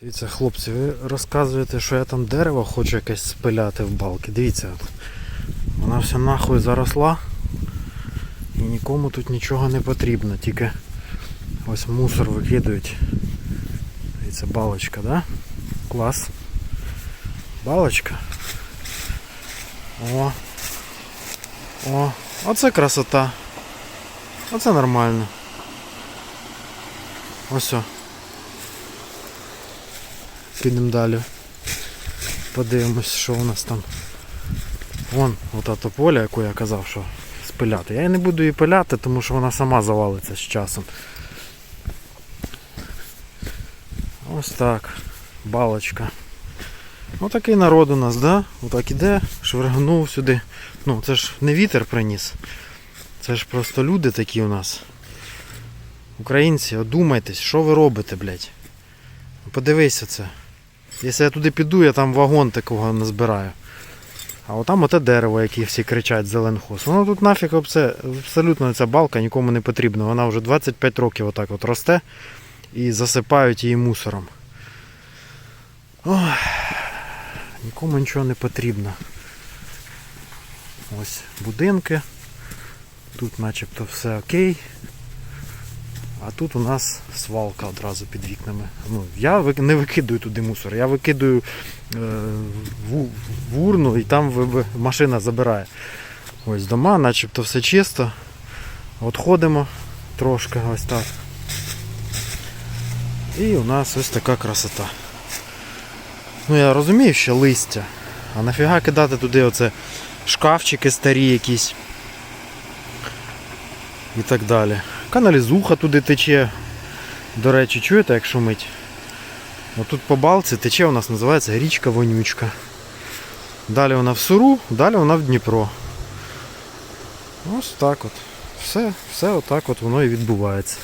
Дивіться, хлопці, ви розказуєте, що я там дерево хочу якесь спиляти в балки. Дивіться, вона вся нахуй заросла і нікому тут нічого не потрібно, тільки ось мусор викидають. Дивіться, балочка, да? Клас. Балочка. О. О, оце красота. Оце нормально. Ось. о. Підемо далі. Подивимось, що у нас там. Вон ота тополя, яку я казав, що спиляти. Я не буду її пиляти, тому що вона сама завалиться з часом. Ось так. Балочка. Отакий народ у нас, да? Отак іде, швиргнув сюди. Ну, це ж не вітер приніс. Це ж просто люди такі у нас. Українці, одумайтесь, що ви робите, блядь? Подивися це. Якщо я туди піду, я там вагон такого назбираю. А отам оте дерево, яке всі кричать зеленхоз. Воно тут нафіг абсолютно ця балка нікому не потрібна. Вона вже 25 років отак от росте і засипають її мусором. Ой, нікому нічого не потрібно. Ось будинки. Тут начебто все окей. А тут у нас свалка одразу під вікнами. Ну, я не викидаю туди мусор, я викидаю е, в, в урну і там машина забирає. Ось дома, начебто все чисто. От ходимо трошки ось так. І у нас ось така красота. Ну я розумію, що листя. А нафіга кидати туди оце шкафчики старі якісь. І так далі. Каналізуха туди тече. До речі, чуєте, як шумить? Отут по балці тече у нас називається річка Вонючка. Далі вона в Суру, далі вона в Дніпро. Ось так от. Все, все отак от воно і відбувається.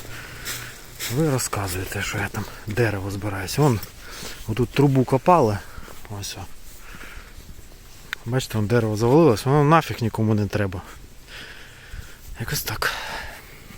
Ви розказуєте, що я там дерево збираюсь. Вон, отут трубу копали. Ось. о. Бачите, вон дерево завалилось, воно нафіг нікому не треба. Якось так.